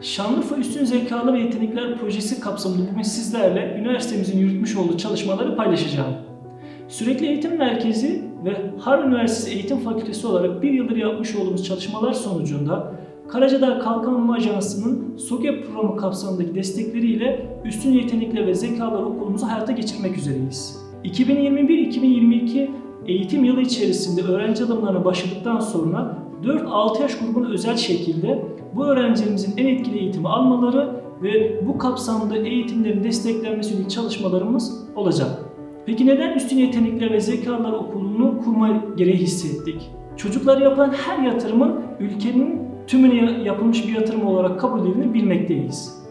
Şanlıurfa Üstün Zekalı ve Yetenekler Projesi kapsamında bugün sizlerle üniversitemizin yürütmüş olduğu çalışmaları paylaşacağım. Sürekli Eğitim Merkezi ve Har Üniversitesi Eğitim Fakültesi olarak bir yıldır yapmış olduğumuz çalışmalar sonucunda Karacadağ Kalkınma Ajansı'nın SOGE programı kapsamındaki destekleriyle Üstün Yetenekler ve Zekalar okulumuzu hayata geçirmek üzereyiz. 2021-2022 eğitim yılı içerisinde öğrenci alımlarına başladıktan sonra 4-6 yaş grubuna özel şekilde bu öğrencilerimizin en etkili eğitimi almaları ve bu kapsamda eğitimlerin desteklenmesi yönünde çalışmalarımız olacak. Peki neden Üstün Yetenekler ve Zekalar Okulu'nu kurma gereği hissettik? Çocuklara yapılan her yatırımın ülkenin tümüne yapılmış bir yatırım olarak kabul edildiğini bilmekteyiz.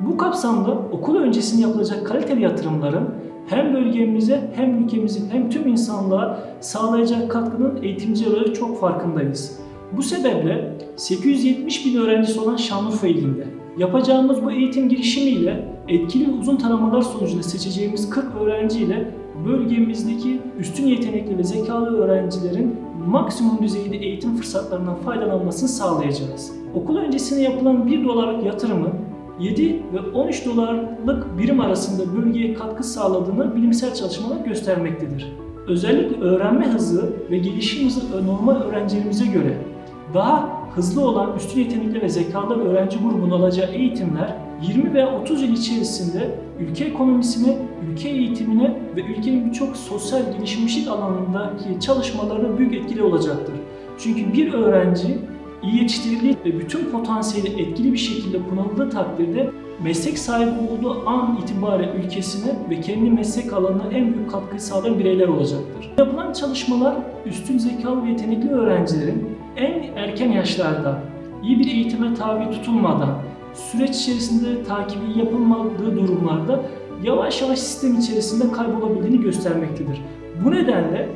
Bu kapsamda okul öncesinde yapılacak kaliteli yatırımların hem bölgemize hem ülkemizin hem tüm insanlığa sağlayacak katkının eğitimci olarak çok farkındayız. Bu sebeple 870 bin öğrencisi olan Şanlıurfa ilinde yapacağımız bu eğitim girişimiyle etkili uzun taramalar sonucunda seçeceğimiz 40 öğrenci ile bölgemizdeki üstün yetenekli ve zekalı öğrencilerin maksimum düzeyde eğitim fırsatlarından faydalanmasını sağlayacağız. Okul öncesine yapılan 1 dolarlık yatırımın 7 ve 13 dolarlık birim arasında bölgeye katkı sağladığını bilimsel çalışmalar göstermektedir. Özellikle öğrenme hızı ve gelişim hızı normal öğrencilerimize göre daha hızlı olan üstün yetenekli ve zekalı öğrenci grubunun alacağı eğitimler 20 veya 30 yıl içerisinde ülke ekonomisine, ülke eğitimine ve ülkenin birçok sosyal gelişmişlik alanındaki çalışmalarına büyük etkili olacaktır. Çünkü bir öğrenci iyi yetiştirildiği ve bütün potansiyeli etkili bir şekilde kullanıldığı takdirde meslek sahibi olduğu an itibariyle ülkesine ve kendi meslek alanına en büyük katkıyı sağlayan bireyler olacaktır. Yapılan çalışmalar üstün zekalı ve yetenekli öğrencilerin en erken yaşlarda iyi bir eğitime tabi tutulmadan süreç içerisinde takibi yapılmadığı durumlarda yavaş yavaş sistem içerisinde kaybolabildiğini göstermektedir. Bu nedenle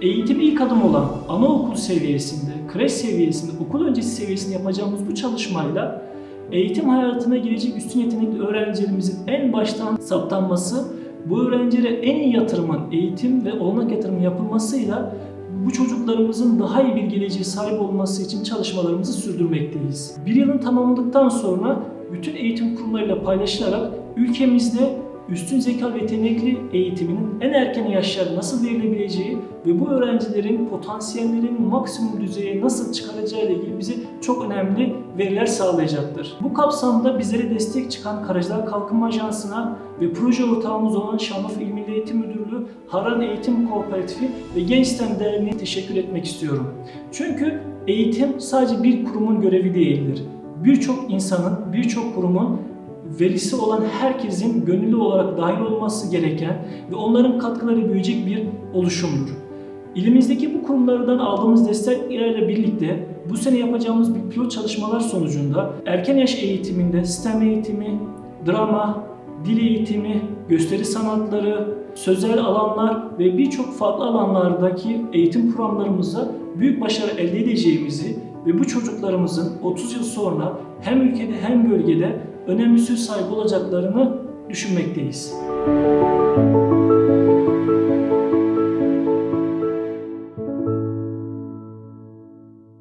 eğitim ilk adım olan anaokul seviyesinde, kreş seviyesinde, okul öncesi seviyesinde yapacağımız bu çalışmayla eğitim hayatına girecek üstün yetenekli öğrencilerimizin en baştan saptanması, bu öğrencilere en iyi yatırımın eğitim ve olanak yatırımı yapılmasıyla bu çocuklarımızın daha iyi bir geleceğe sahip olması için çalışmalarımızı sürdürmekteyiz. Bir yılın tamamladıktan sonra bütün eğitim kurumlarıyla paylaşılarak ülkemizde üstün zeka ve yetenekli eğitiminin en erken yaşlarda nasıl verilebileceği ve bu öğrencilerin potansiyellerin maksimum düzeye nasıl çıkaracağı ile ilgili bize çok önemli veriler sağlayacaktır. Bu kapsamda bizlere destek çıkan Karacadağ Kalkınma Ajansı'na ve proje ortağımız olan Şanlıurfa İl Eğitim Müdürlüğü, Haran Eğitim Kooperatifi ve Gençten Derneği'ne teşekkür etmek istiyorum. Çünkü eğitim sadece bir kurumun görevi değildir. Birçok insanın, birçok kurumun velisi olan herkesin gönüllü olarak dahil olması gereken ve onların katkıları büyüyecek bir oluşumdur. İlimizdeki bu kurumlardan aldığımız desteklerle birlikte bu sene yapacağımız bir pilot çalışmalar sonucunda erken yaş eğitiminde sistem eğitimi, drama, dil eğitimi, gösteri sanatları, sözel alanlar ve birçok farklı alanlardaki eğitim programlarımızda büyük başarı elde edeceğimizi ve bu çocuklarımızın 30 yıl sonra hem ülkede hem bölgede önemli söz sahibi olacaklarını düşünmekteyiz.